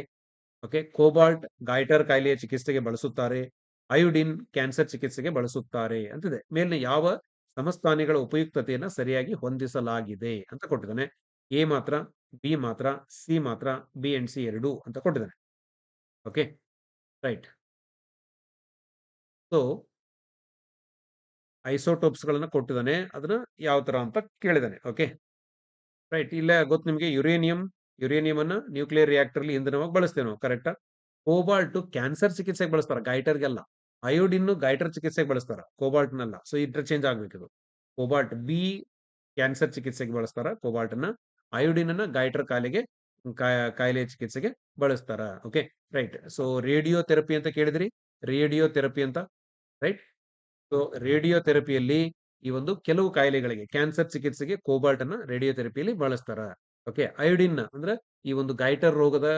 ಓಕೆ ಕೋಬಾಲ್ಟ್, ಗಾಯ್ಟರ್ ಕಾಯಿಲೆಯ ಚಿಕಿತ್ಸೆಗೆ ಬಳಸುತ್ತಾರೆ ಅಯೋಡಿನ್ ಕ್ಯಾನ್ಸರ್ ಚಿಕಿತ್ಸೆಗೆ ಬಳಸುತ್ತಾರೆ ಅಂತಿದೆ. ಮೇಲಿನ ಯಾವ ಸಮಸ್ಥಾನಿಗಳ ಉಪಯುಕ್ತತೆಯನ್ನ ಸರಿಯಾಗಿ ಹೊಂದಿಸಲಾಗಿದೆ ಅಂತ ಕೊಟ್ಟಿದ್ದಾನೆ. ಎ ಮಾತ್ರ, ಬಿ ಮಾತ್ರ, ಸಿ ಮಾತ್ರ, ಬಿ ಅಂಡ್ ಸಿ ಎರಡು ಅಂತ ಕೊಟ್ಟಿದ್ದಾನೆ. Okay, right. ಸೊ ಐಸೋಟೋಪ್ಸ್ ಗಳನ್ನ ಕೊಟ್ಟಿದ್ದಾನೆ. ಅದನ್ನ ಯಾವ ತರ ಅಂತ ಕೇಳಿದಾನೆ ಓಕೆ, ರೈಟ್. ಇಲ್ಲೇ ಗೊತ್ತು ನಿಮಗೆ ಯುರೇನಿಯಂ ಯುರೇನಿಯಂ ಅನ್ನ ನ್ಯೂಕ್ಲಿಯರ್ ರಿಯಾಕ್ಟರ್ ಇಂಧನವಾಗಿ ಬಳಸ್ತೇವೆ ನಾವು ಕರೆಕ್ಟಾ? ಕೋಬಾಲ್ಟ್ ಕ್ಯಾನ್ಸರ್ ಚಿಕಿತ್ಸೆಗೆ ಬಳಸ್ತಾರೆ? ಗೈಟರ್ಗೆಲ್ಲ ಅಯೋಡಿನ್ ಗೈಟರ್ ಚಿಕಿತ್ಸೆಗೆ ಬಳಸ್ತಾರ ಕೋಬಾಲ್ಟ್ನಲ್ಲ ಸೊ ಇಂಟರ್ಚೇಂಜ್ ಆಗ್ಬೇಕಿದು. ಕೋಬಾಲ್ಟ್ ಬಿ ಕ್ಯಾನ್ಸರ್ ಚಿಕಿತ್ಸೆಗೆ ಬಳಸ್ತಾರ ಕೋಬಾಲ್ಟ್ನ. ಅಯೋಡಿನ್ ಅನ್ನ ಗೈಟರ್ ಕಾಯಿಲೆಗೆ ಕಾಯಿಲೆ ಚಿಕಿತ್ಸೆಗೆ ಬಳಸ್ತಾರ. Okay right so radio therapy ಅಂತ ಕೇಳಿದ್ರಿ? ರೇಡಿಯೋ ಥೆರಪಿ ಅಂತ ರೈಟ್ ಸೊ ರೇಡಿಯೋ ಥೆರಪಿಯಲ್ಲಿ ಈ ಒಂದು ಕೆಲವು ಕಾಯಿಲೆಗಳಿಗೆ ಕ್ಯಾನ್ಸರ್ ಚಿಕಿತ್ಸೆಗೆ ಕೋಬಾಲ್ಟ್ ಅನ್ನ ರೇಡಿಯೋ ಥೆರಪಿಯಲ್ಲಿ ಬಳಸ್ತಾರ ಓಕೆ ಅಯೋಡಿನ್ ಅಂದ್ರೆ ಈ ಒಂದು ಗೈಟರ್ ರೋಗದ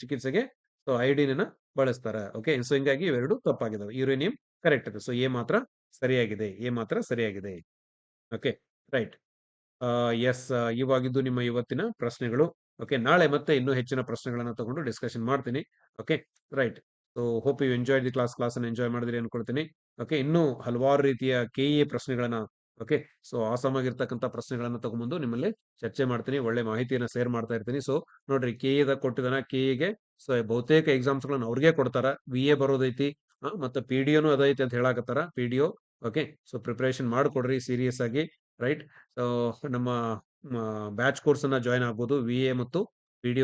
ಚಿಕಿತ್ಸೆಗೆ ಸೊ ಐಡಿನ ಬಳಸ್ತಾರೆ. ಓಕೆ, ಸೊ, ಹಿಂಗಾಗಿ ಇವೆರಡು ತಪ್ಪಾಗಿದಾವೆ. ಯುರೇನಿಯಂ ಕರೆಕ್ಟ್ ಇದೆ. ಸೊ, ಎ ಮಾತ್ರ ಸರಿಯಾಗಿದೆ, ಎ ಮಾತ್ರ ಸರಿಯಾಗಿದೆ. Okay, right. ಎಸ್ ಇವಾಗಿದ್ದು ನಿಮ್ಮ ಇವತ್ತಿನ ಪ್ರಶ್ನೆಗಳು. ಓಕೆ, ನಾಳೆ ಮತ್ತೆ ಇನ್ನೂ ಹೆಚ್ಚಿನ ಪ್ರಶ್ನೆಗಳನ್ನ ತಗೊಂಡು ಡಿಸ್ಕಷನ್ ಮಾಡ್ತೀನಿ. Okay, right. So, hope you enjoy the class class ಅನ್ನು ಎಂಜಾಯ್ ಮಾಡಿದ್ರಿ ಅನ್ಕೊಳ್ತೀನಿ. ಓಕೆ, ಇನ್ನೂ ಹಲವಾರು ರೀತಿಯ ಕೆ ಎ ಪ್ರಶ್ನೆಗಳನ್ನ ಓಕೆ ಸೊ ಆಸಾಮಾಗಿರ್ತಕ್ಕಂಥ ಪ್ರಶ್ನೆಗಳನ್ನ ತಗೊಂಬಂದು ನಿಮ್ಮಲ್ಲಿ ಚರ್ಚೆ ಮಾಡ್ತೀನಿ, ಒಳ್ಳೆ ಮಾಹಿತಿಯನ್ನ ಶೇರ್ ಮಾಡ್ತಾ ಇರ್ತೀನಿ. ಸೊ ನೋಡ್ರಿ ಕೆ ಎದ ಕೊಟ್ಟಿದ್ದಾನ ಕೆ ಎಗೆ ಸೊ ಬಹುತೇಕ ಎಕ್ಸಾಮ್ಸ್ಗಳನ್ನ ಅವ್ರಿಗೆ ಕೊಡ್ತಾರ ವಿ ಎ ಬರೋದೈತಿ ಮತ್ತೆ ಪಿ ಡಿ ಒನು ಅದೈತಿ ಅಂತ ಹೇಳಾಕತ್ತಾರ P D O okay so preparation ಮಾಡ್ಕೊಡ್ರಿ serious ಆಗಿ ರೈಟ್ ಸೊ ನಮ್ಮ ಬ್ಯಾಚ್ ಕೋರ್ಸ್ ಅನ್ನ ಜಾಯ್ನ್ ಆಗ್ಬೋದು ವಿ ಎ ಮತ್ತು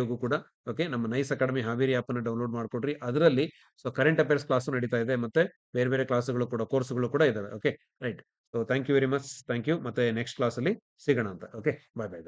ಒಗೂ ಕೂಡ ಓಕೆ ನಮ್ಮ ನೈಸ್ ಅಕಾಡೆಮಿ ಹಾವೇರಿ ಆಪ್ ಅನ್ನು ಡೌನ್ಲೋಡ್ ಮಾಡ್ಕೊಡ್ರಿ. ಅದರಲ್ಲಿ ಸೊ ಕರೆಂಟ್ ಅಫೇರ್ಸ್ ಕ್ಲಾಸು ನಡೀತಾ ಇದೆ, ಮತ್ತೆ ಬೇರೆ ಬೇರೆ ಕ್ಲಾಸ್ಗಳು ಕೂಡ ಕೋರ್ಸ್ಗಳು ಕೂಡ ಇದಾವೆ okay right so thank you very much thank you ಮತ್ತೆ ನೆಕ್ಸ್ಟ್ ಕ್ಲಾಸಲ್ಲಿ ಸಿಗೋಣ ಅಂತ ಓಕೆ ಬಾಯ್ ಬಾಯ್